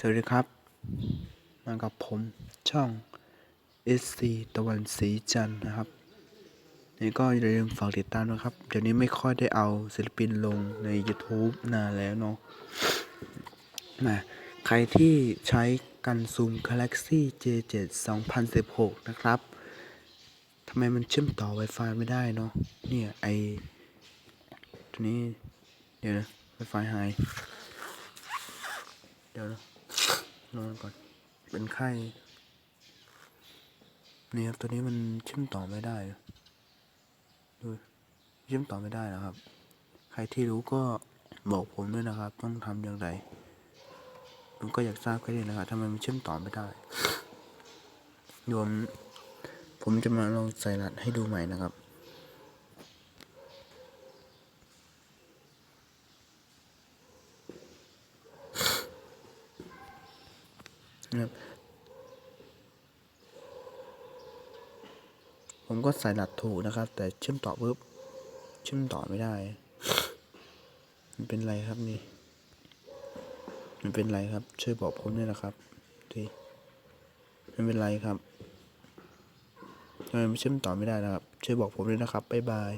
สวัสดีครับ มากับผมช่อง SC ตะวันสีจันทร์นะครับนี่ก็อย่าลืมฝากติดตามนะครับ เดี๋ยวนี้ไม่ค่อยได้เอาศิลปินลงใน YouTube นานแล้วเนาะมาใครที่ใช้กันซูม Galaxy J7 2016 นะครับทำไมมันเชื่อมต่อ Wi-Fi ไม่ได้เนาะเนี่ยไอตัวนี้ เดี๋ยวนะ Wi-Fi หาย เดี๋ยวนะ นอนก่อน เป็นไข้ นี่ครับ ตัวนี้มันเชื่อมต่อไม่ได้ ดูเชื่อมต่อไม่ได้นะครับ ใครที่รู้ก็บอกผมด้วยนะครับ ต้องทำอย่างไร ผมก็อยากทราบแค่นี้นะครับทำไมมันเชื่อมต่อไม่ได้โยมผมจะมาลองใส่รหัสให้ดูใหม่นะครับ นะครับ ผมก็ใส่รหัสถูกนะครับ แต่เชื่อมต่อปุ๊บเชื่อมต่อไม่ได้ มันเป็นไรครับนี่ มันเป็นไรครับ ช่วยบอกผมด้วยนะครับทีมันเป็นไรครับทำไมมันเชื่อมต่อไม่ได้นะครับ ช่วยบอกผมด้วยนะครับบ๊ายบาย